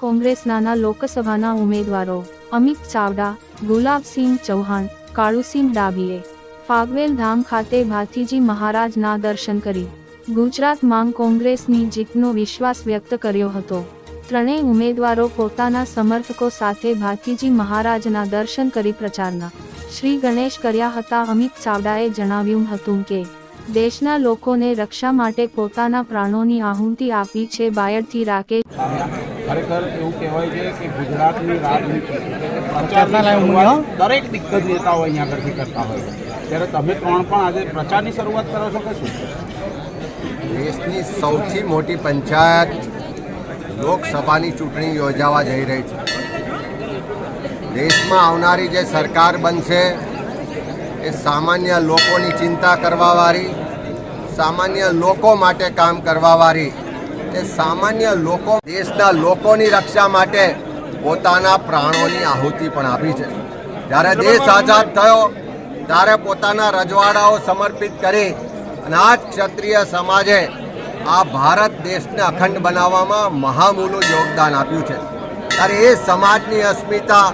કોંગ્રેસના લોકસભાના ઉમેદવારો, અમિત ચાવડા, ગુલાબસિંહ ચૌહાણ, કાળુસિંહ ડાભીએ ફાગવેલ ધામ ખાતે ભાથીજી મહારાજના દર્શન કરી ગુજરાત માંગ કોંગ્રેસની જીતનો વિશ્વાસ વ્યક્ત કર્યો હતો. ત્રણેય ઉમેદવારો પોતાના સમર્થકો સાથે ભાથીજી મહારાજના દર્શન કરી પ્રચારના શ્રી ગણેશ કર્યા હતા. અમિત ચાવડાએ જણાવ્યું હતું કે દેશના લોકોને રક્ષા માટે પોતાના પ્રાણોની આહુતિ આપી છે બાયડથી રાકેશ. ખરેખર એવું કહેવાય છે કે ગુજરાતની રાજનીતિ દરેક દિગ્ગજ નેતાઓ અહીંયા આગળથી કરતા હોય ત્યારે તમે ત્રણ પણ આજે પ્રચારની શરૂઆત કરો છો કે શું? દેશની સૌથી મોટી પંચાયત લોકસભાની ચૂંટણી યોજાવા જઈ રહી છે. દેશમાં આવનારી જે સરકાર બનશે એ સામાન્ય લોકોની ચિંતા કરવાવાળી સામાન્ય લોકો માટે કામ કરવાવાળી એ સામાન્ય લોકો દેશના લોકોની રક્ષા માટે પોતાના પ્રાણોની આહુતિ પણ આપી છે. જ્યારે દેશ આઝાદ થયો ત્યારે પોતાના રજવાડાઓ સમર્પિત કરી અને આ જ ક્ષત્રિય સમાજે આ ભારત દેશને અખંડ બનાવવામાં મહામૂલું યોગદાન આપ્યું છે. ત્યારે એ સમાજની અસ્મિતા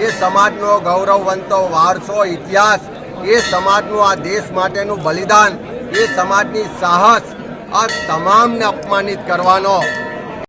એ સમાજનો ગૌરવવંતો વારસો ઇતિહાસ એ સમાજનું આ દેશ માટેનું બલિદાન એ સમાજની સાહસ આ તમામને અપમાનિત કરવાનો